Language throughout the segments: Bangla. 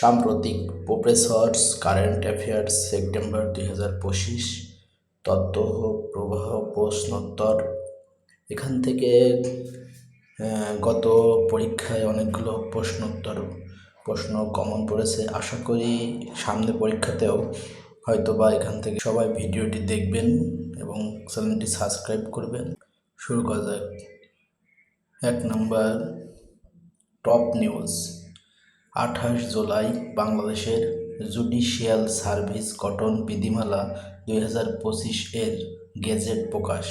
সাম্প্রতিক প্রফেসর্স কারেন্ট অ্যাফেয়ার্স, সেপ্টেম্বর দুই হাজার পঁচিশ ও প্রবাহ প্রশ্নোত্তর। এখান থেকে গত পরীক্ষায় অনেকগুলো প্রশ্নোত্তর, প্রশ্ন কমন পড়েছে। আশা করি সামনে পরীক্ষাতেও হয়তো বা এখান থেকে সবাই ভিডিওটি দেখবেন এবং চ্যানেলটি সাবস্ক্রাইব করবেন। শুরু করা যাক। এক নম্বর, টপ নিউজ। আঠাশ জুলাই বাংলাদেশের জুডিশিয়াল সার্ভিস গঠন বিধিমালা দুই হাজার পঁচিশ এর গেজেট প্রকাশ।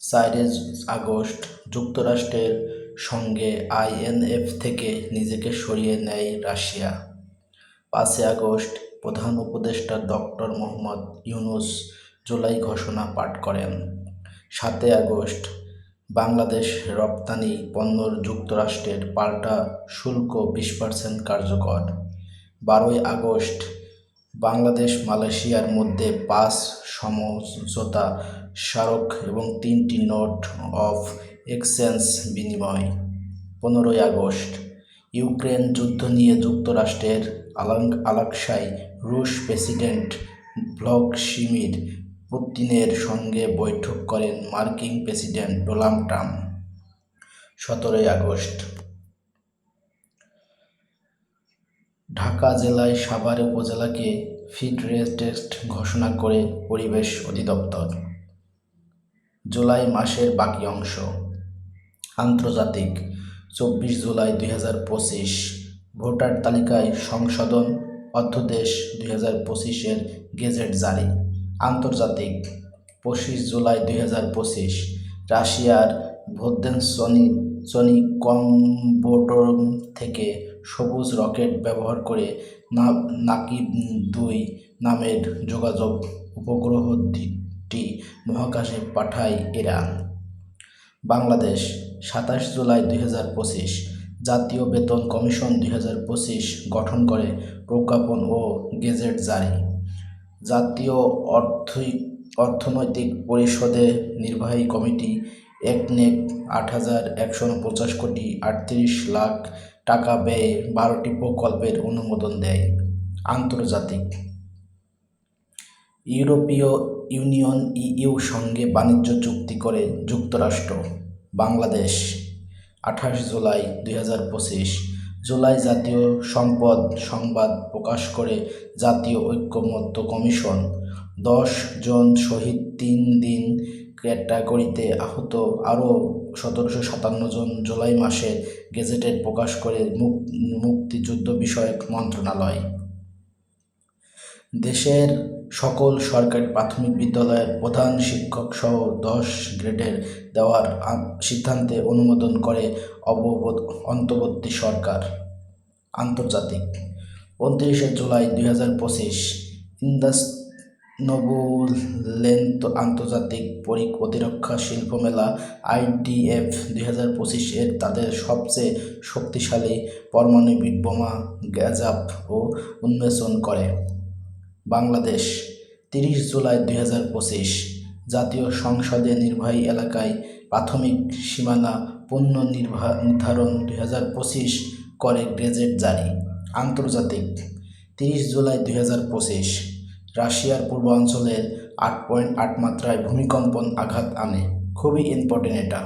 চারে আগস্ট যুক্তরাষ্ট্রের সঙ্গে আইএনএফ থেকে নিজেকে সরিয়ে নেয় রাশিয়া। পাঁচই আগস্ট প্রধান উপদেষ্টা ডক্টর মোহাম্মদ ইউনুস জুলাই ঘোষণা পাঠ করেন। সাতই আগস্ট বাংলাদেশ রপ্তানি পণ্যর যুক্তরাষ্ট্রের পাল্টা শুল্ক বিশ পার্সেন্ট কার্যকর। বারোই আগস্ট বাংলাদেশ মালয়েশিয়ার মধ্যে পাঁচ সমঝোতা স্মারক এবং তিনটি নোট অফ এক্সচেঞ্জ বিনিময়। পনেরোই আগস্ট ইউক্রেন যুদ্ধ নিয়ে যুক্তরাষ্ট্রের আলাং আলাক্সায় রুশ প্রেসিডেন্ট ভ্লাদিমির পুতিনের সঙ্গে বৈঠক করেন মার্কিন প্রেসিডেন্ট ডোনাল্ড ট্রাম্প, সতেরোই আগস্ট। ঢাকা জেলায় সাভার উপজেলাকে ফিড টেস্ট ঘোষণা করে পরিবেশ অধিদপ্তর। জুলাই মাসের বাকি অংশ। আন্তর্জাতিক, চব্বিশ জুলাই দুই হাজার পঁচিশ। ভোটার তালিকায় সংশোধন অধ্যাদেশ দুই হাজার পঁচিশের গেজেট জারি। আন্তর্জাতিক পঁচিশ জুলাই দুই হাজার পঁচিশ, রাশিয়ার ভোদ্দেনসনি সনি কম্বোডোর থেকে সবুজ রকেট ব্যবহার করে নাকিব দুই নামের যোগাযোগ উপগ্রহটি মহাকাশে পাঠায় ইরান। বাংলাদেশ, সাতাশ জুলাই দুই হাজার পঁচিশ, জাতীয় বেতন কমিশন দুই হাজার পঁচিশ গঠন করে প্রজ্ঞাপন ও গেজেট জারি। জাতীয় অর্থনৈতিক পরিষদে নির্বাহী কমিটি এক একনেক আট হাজার একশো উনপঞ্চাশ কোটি আটত্রিশ লাখ টাকা ব্যয়ে বারোটি প্রকল্পের অনুমোদন দেয় আন্তর্জাতিক। ইউরোপীয় ইউনিয়ন ইইউ সঙ্গে বাণিজ্য চুক্তি করে যুক্তরাষ্ট্র, বাংলাদেশ, আঠাশ জুলাই দুই হাজার পঁচিশ। জুলাই জাতীয় সম্পদ সংবাদ প্রকাশ করে জাতীয় ঐক্যমত্য কমিশন। দশ জন শহীদ তিন দিন ক্যাটাগরিতে আহত। আরও সতেরোশো সাতান্ন জন জুলাই মাসে গেজেটেড প্রকাশ করে মুক্তিযুদ্ধ বিষয়ক মন্ত্রণালয়। দেশের সকল সরকারি প্রাথমিক বিদ্যালয়ের প্রধান শিক্ষক সহ দশ গ্রেডের দেওয়ার সিদ্ধান্তে অনুমোদন করে অববোধ অন্তর্বর্তী সরকার। আন্তর্জাতিক। উনত্রিশে জুলাই দুই হাজার পঁচিশ। ইন্দাস নবুলেন্ত আন্তর্জাতিক পরি প্রতিরক্ষা শিল্প মেলা আইডিএফ দুই হাজার পঁচিশ এর তাদের সবচেয়ে শক্তিশালী পারমাণবিক বোমা গ্যাজাপ ও উন্মোচন করে। বাংলাদেশ, তিরিশ জুলাই দুই হাজার পঁচিশ, জাতীয় সংসদে নির্বাহী এলাকায় প্রাথমিক সীমানা পণ্য নির্ধারণ দুই হাজার পঁচিশ করে গেজেট জারি। আন্তর্জাতিক, তিরিশ জুলাই দুই হাজার পঁচিশ, রাশিয়ার পূর্বাঞ্চলের আট পয়েন্ট আট মাত্রায় ভূমিকম্পন আঘাত আনে। খুবই ইম্পর্টেন্ট এটা।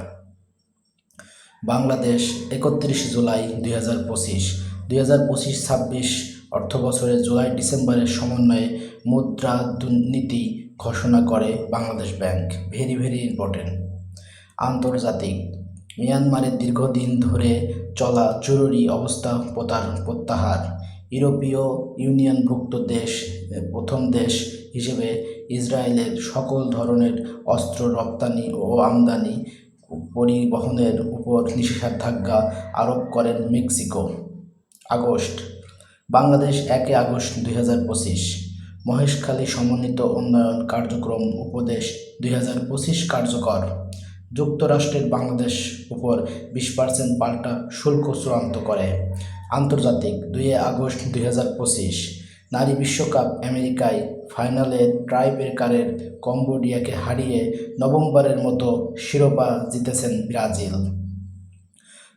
বাংলাদেশ, একত্রিশ জুলাই দুই হাজার পঁচিশ, দুই হাজার পঁচিশ ছাব্বিশ অর্থ বছরে জুলাই ডিসেম্বরের সমন্বয়ে মুদ্রা দুর্নীতি ঘোষণা করে Bangladesh bank. Very very important. আন্তর্জাতিক। মিয়ানমারের দীর্ঘদিন ধরে চলা জরুরি অবস্থা প্রতার, প্রত্যাহার। ইউরোপীয় ইউনিয়নভুক্ত দেশ প্রথম দেশ হিসেবে ইসরায়েলের সকল ধরনের অস্ত্র রপ্তানি ও আমদানি পরিবহনের উপর নিষেধাজ্ঞা আরোপ করেন মেক্সিকো। আগস্ট বাংলাদেশ একে আগস্ট দুই হাজার পঁচিশ, মহেশখালী সমন্বিত উন্নয়ন কার্যক্রম উপদেশ দুই হাজার পঁচিশ কার্যকর। যুক্তরাষ্ট্রের বাংলাদেশ উপর বিশ পার্সেন্ট পাল্টা শুল্ক চূড়ান্ত করে। আন্তর্জাতিক দুই আগস্ট দুই হাজার পঁচিশ, নারী বিশ্বকাপ আমেরিকায় ফাইনালে ট্রাইব্রেকারের কম্বোডিয়াকে হারিয়ে নভেম্বরের মতো শিরোপা জিতেছেন ব্রাজিল।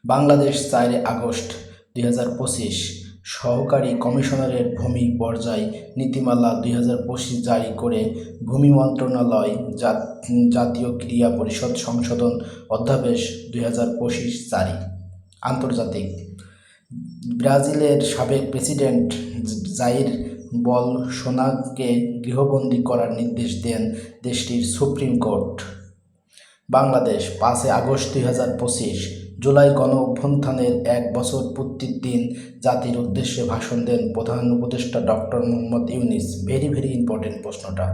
বাংলাদেশ চারে আগস্ট দুই হাজার পঁচিশ সহকারী কমিশনারের ভূমি পর্যায় নীতিমালা দুই হাজার পঁচিশ জারি করে ভূমি মন্ত্রণালয় জাতীয় ক্রীড়া পরিষদ সংশোধন অধ্যাদেশ দুই হাজার পঁচিশ জারি। আন্তর্জাতিক। ব্রাজিলের সাবেক প্রেসিডেন্ট জাইর বলসোনাকে গৃহবন্দী করার নির্দেশ দেন দেশটির সুপ্রিম কোর্ট। বাংলাদেশ, পাঁচই আগস্ট দুই হাজার পঁচিশ জুলাই গণ এক বছর পূর্তির দিন জাতির উদ্দেশ্যে ভাষণ দেন প্রধান উপদেষ্টা doctor Mohammad Yunus. Very very important প্রশ্নটা।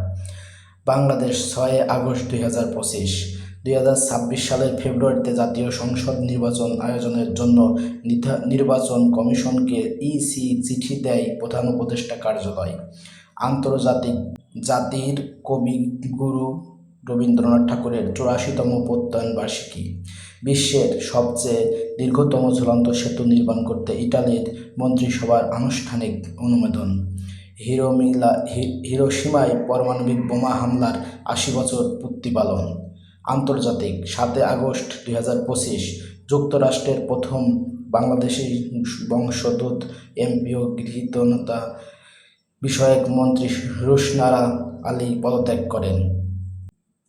বাংলাদেশ ছয় আগস্ট দুই হাজার পঁচিশ, দুই হাজার ছাব্বিশ সালের ফেব্রুয়ারিতে জাতীয় সংসদ নির্বাচন আয়োজনের জন্য নির্বাচন কমিশনকে ইসি চিঠি দেয় প্রধান উপদেষ্টা কার্যালয়। আন্তর্জাতিক জাতির কবিগুরু রবীন্দ্রনাথ ঠাকুরের চুরাশিতম প্রত্যয়ন বার্ষিকী। বিশ্বের সবচেয়ে দীর্ঘতম ঝুলন্ত সেতু নির্মাণ করতে ইটালির মন্ত্রিসভার আনুষ্ঠানিক অনুমোদন। হিরোমিলা হি- হিরোশিমায় পারমাণবিক বোমা হামলার আশি বছর পূর্তি পালন। আন্তর্জাতিক সাতই আগস্ট দুই হাজার পঁচিশ যুক্তরাষ্ট্রের প্রথম বাংলাদেশি বংশোদ্ভূত এমপিও গৃহীতনতা বিষয়ক মন্ত্রী রুশনারা আলী পদত্যাগ করেন।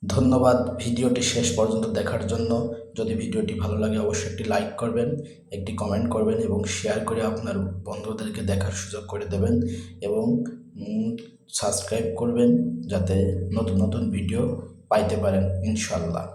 ধন্যবাদ ভিডিওটি শেষ পর্যন্ত দেখার জন্য। যদি ভিডিওটি ভালো লাগে, অবশ্যই একটি লাইক করবেন, একটি কমেন্ট করবেন এবং শেয়ার করে আপনার বন্ধুদেরকে দেখার সুযোগ করে দেবেন এবং সাবস্ক্রাইব করবেন যাতে নতুন নতুন ভিডিও পাইতে পারেন, ইনশাল্লাহ।